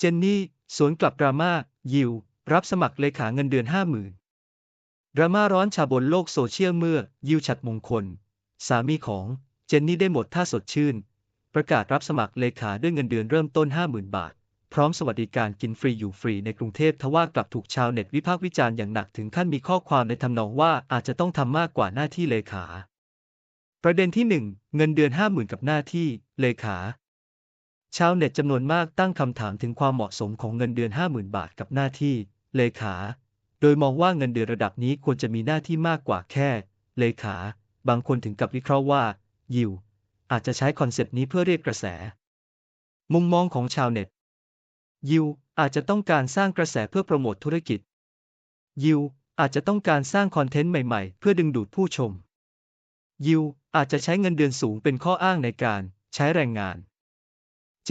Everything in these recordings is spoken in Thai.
เจนนี่ สวนกลับดราม่า ยิว รับสมัครเลขาเงินเดือนห้าหมื่นดราม่าร้อนชาบนโลกโซเชียลเมื่อ ยิวฉัดมงคล สามีของเจนนี่ได้หมดท่าสดชื่น ประกาศรับสมัครเลขาด้วยเงินเดือนเริ่มต้น 50,000 บาท พร้อมสวัสดิการกินฟรีอยู่ฟรีในกรุงเทพทว่ากลับถูกชาวเน็ตวิพากษ์วิจารณ์อย่างหนักถึงขั้นมีข้อความในทำนองว่าอาจจะต้องทำมากกว่าหน้าที่เลขา ประเด็นที่ 1 เงินเดือน 50,000 กับหน้าที่เลขา ชาวเน็ตจำนวนมากตั้งคำถามถึงความเหมาะสมของเงินเดือน 50,000 บาทกับหน้าที่ เลขา โดยมองว่าเงินเดือนระดับนี้ควรจะมีหน้าที่มากกว่าแค่ เลขา บางคนถึงกับวิเคราะห์ว่า ยิว อาจจะใช้คอนเซปต์นี้เพื่อเรียกกระแส มุมมองของชาวเน็ต ยิว อาจจะต้องการสร้างกระแสเพื่อโปรโมทธุรกิจ ยิว อาจจะต้องการสร้างคอนเทนต์ใหม่ๆ เพื่อดึงดูดผู้ชม ยิว อาจจะใช้เงินเดือนสูงเป็นข้ออ้างในการใช้แรงงาน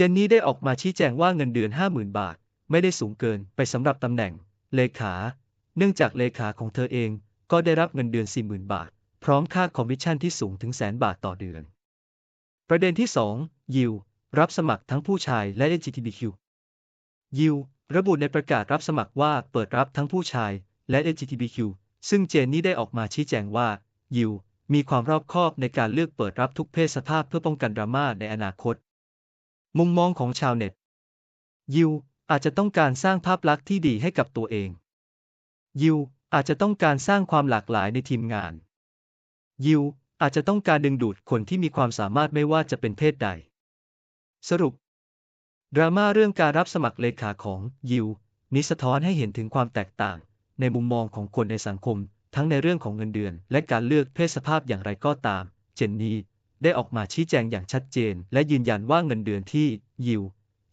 เจนนี่ได้ออกมาชี้แจงว่าเงินเดือน 50,000 บาท ไม่ได้สูงเกินไปสำหรับตำแหน่ง เลขา เนื่องจากเลขาของเธอเองก็ได้รับเงินเดือน 40,000 บาท พร้อมค่าคอมมิชชั่นที่สูงถึงแสนบาทต่อเดือน ประเด็นที่ 2 ยิว รับสมัครทั้งผู้ชายและ LGBTQ ยิว ระบุในประกาศรับสมัครว่าเปิดรับทั้งผู้ชายและ LGBTQ ซึ่งเจนนี่ได้ออกมาชี้แจงว่า ยิวมีความรอบคอบในการเลือกเปิดรับทุกเพศสภาพเพื่อป้องกันดราม่าในอนาคต มุมมองของชาวเน็ต ยิวอาจจะต้องการสร้างภาพลักษณ์ที่ดีให้กับตัวเอง ยิวอาจจะต้องการสร้างความหลากหลายในทีมงาน ยิวอาจจะต้องการดึงดูดคนที่มีความสามารถไม่ว่าจะเป็นเพศใด สรุป ดราม่าเรื่องการรับสมัครเลขาของยิวนี้สะท้อนให้เห็นถึงความแตกต่าง ในมุมมองของคนในสังคม ทั้งในเรื่องของเงินเดือน และการเลือกเพศสภาพอย่างไรก็ตาม เจนนี่ ได้ออกมาชี้แจงอย่างชัดเจน และยืนยันว่าเงินเดือนที่ยิว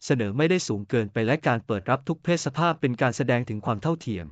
เสนอไม่ได้สูงเกินไปและการเปิดรับทุกเพศสภาพเป็นการแสดงถึงความเท่าเทียม